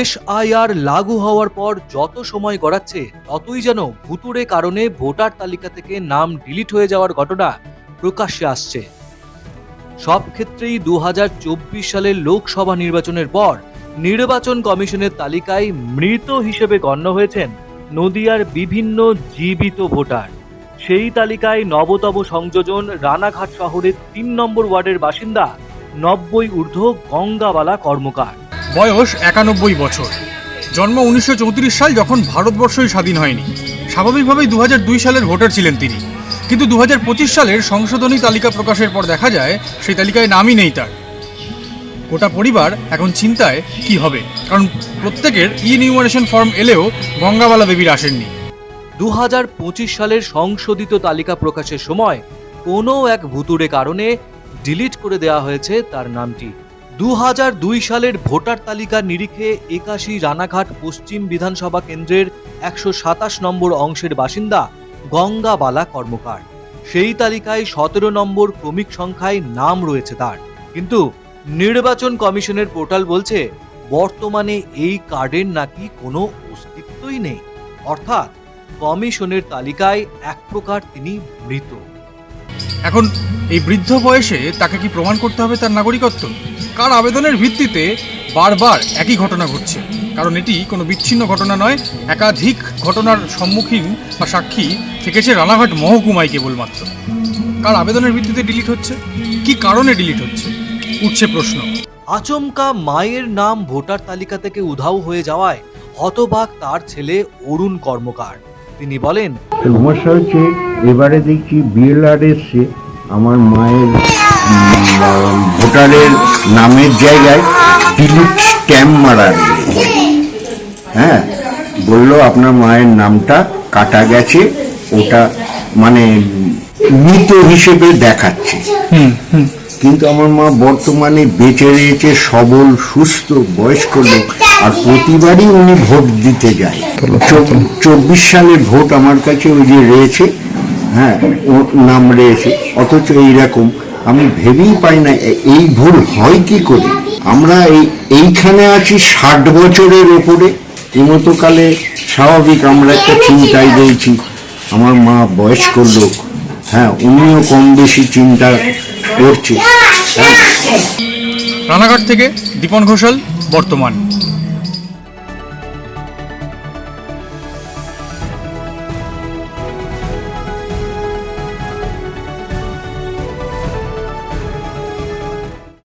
SIR লাগু হওয়ার পর যত সময় গড়াচ্ছে, ততই যেন ভুতুরে কারণে ভোটার তালিকা থেকে নাম ডিলিট হয়ে যাওয়ার ঘটনা প্রকাশ্যে আসছে। সব ক্ষেত্রেই দু হাজার চব্বিশ সালের লোকসভা নির্বাচনের পর নির্বাচন কমিশনের তালিকায় মৃত হিসেবে গণ্য হয়েছেন নদিয়ার বিভিন্ন জীবিত ভোটার। সেই তালিকায় নবতম সংযোজন রানাঘাট শহরের তিন নম্বর ওয়ার্ডের বাসিন্দা নব্বই ঊর্ধ্ব গঙ্গাবালা কর্মকার। বয়স একানব্বই বছর। জন্ম উনিশশো চৌত্রিশ সাল যখন ভারতবর্ষই স্বাধীন হয়নি। স্বাভাবিকভাবেই দু সালের ভোটার ছিলেন তিনি। কিন্তু দু হাজার পঁচিশ সালের সংশোধনী তালিকা প্রকাশের পর দেখা যায়, সেই তালিকায় নামই নেই তার। গোটা পরিবার এখন চিন্তায় কি হবে? কারণ প্রত্যেকের ই নিউমারেশন ফর্ম এলেও গঙ্গাবালা দেবীর আসেননি। দু হাজার পঁচিশ সালের সংশোধিত তালিকা প্রকাশের সময় কোনো এক ভুতুরে কারণে ডিলিট করে দেওয়া হয়েছে তার নামটি। দু সালের ভোটার তালিকার নিরিখে একাশি রানাঘাট পশ্চিম বিধানসভা কেন্দ্রের একশো সাতাশ নম্বর অংশের বাসিন্দা গঙ্গাবালা কর্মকার। সেই তালিকায় সতেরো নম্বর ক্রমিক সংখ্যায় নাম রয়েছে তার। কিন্তু নির্বাচন কমিশনের পোর্টাল বলছে, বর্তমানে এই কার্ডের নাকি কোনো অস্তিত্বই নেই। অর্থাৎ কমিশনের তালিকায় এক প্রকার তিনি মৃত। এখন এই বৃদ্ধ বয়সে তাকে কি প্রমাণ করতে হবে তার নাগরিকত্ব? কার আবেদনের ভিত্তিতে বারবার একই ঘটনা ঘটছে? কারণ এটি কোনো বিচ্ছিন্ন ঘটনা নয়, একাধিক ঘটনার সম্মুখীন বা সাক্ষী থেকেছে রানাঘাট মহকুমায় কেবলমাত্র। কার আবেদনের ভিত্তিতে ডিলিট হচ্ছে? কি কারণে ডিলিট হচ্ছে? উঠছে প্রশ্ন। আচমকা মায়ের নাম ভোটার তালিকা থেকে উধাও হয়ে যাওয়ায় হতবাক তার ছেলে অরুণ কর্মকার। তিনি বলেন সমস্যা হচ্ছে এবারে দেখছি বিএলআর এসছে আমার মায়ের ভোটারের নামের জায়গায় ডিলিট স্ট্যাম্প মারা হ্যাঁ বলল আপনার মায়ের নামটা কাটা গেছে ওটা মানে মৃত হিসেবে দেখাচ্ছে। কিন্তু আমার মা বর্তমানে বেঁচে রয়েছে, সবল, সুস্থ, বয়স্ক লোক। আর প্রতিবারই উনি ভোট দিতে যায়। চব- চব্বিশ সালের ভোট আমার কাছে ওই যে রয়েছে হ্যাঁ নাম রয়েছে। অথচ এইরকম। আমি ভেবেই পাই না এই ভুল হয় কি করে? আমরা এই, এইখানে আছি ষাট বছরের ওপরে। এমতকালে স্বাভাবিক, আমরা একটা চিন্তায় রয়েছি। আমার মা বয়স্ক লোক। হ্যাঁ উনিও কম বেশি চিন্তা করছে। রানাঘাট থেকে দীপন ঘোষাল বর্তমান।